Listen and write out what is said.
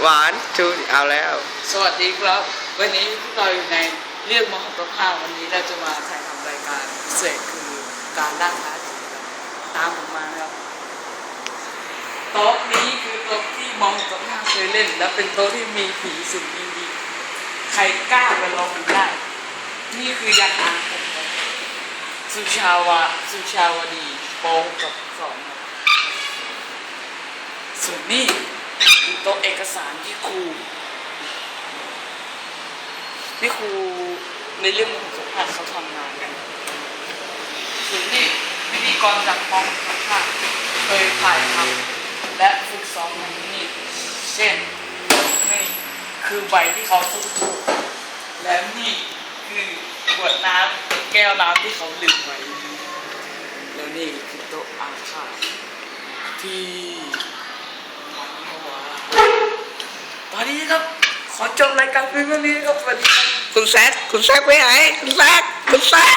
หวานจูเอาแล้ว สวัสดีครับ วันนี้พวกเราอยู่ในเรื่องมหัตภาพวันนี้เราจะมาถ่ายทำรายการพิเศษคือการล่าท้าผีครับตามผมมาครับโต๊ะนี้คือโต๊ะที่มองตภาพเคยเล่น และเป็นโต๊ะที่มีผีสิงยิงดี ใครกล้าไปลองมันได้ นี่คือยันอานผมครับสุชาวะสุชาวดีโป้งกับสอนครับส่วนนี่ สารที่ครูที่ครูในเรื่องของสุขภาพเขาทำงานกันส่วนนี่พิธีกรจากมองสุขภาพเคยถ่ายทำและฝึกซ้อมในที่นี่เช่นนี่คือใบที่เขาทุบและนี่คือขวดน้ำแก้วน้ำที่เขาลืมไว้แล้วนี่คือโต๊ะอาคาที่ ตอนนี้ครับ ขอจบรายการเพียงเท่านี้ครับสวัสดีครับ คุณแซกคุณแซกไปไหน คุณแซกคุณแซก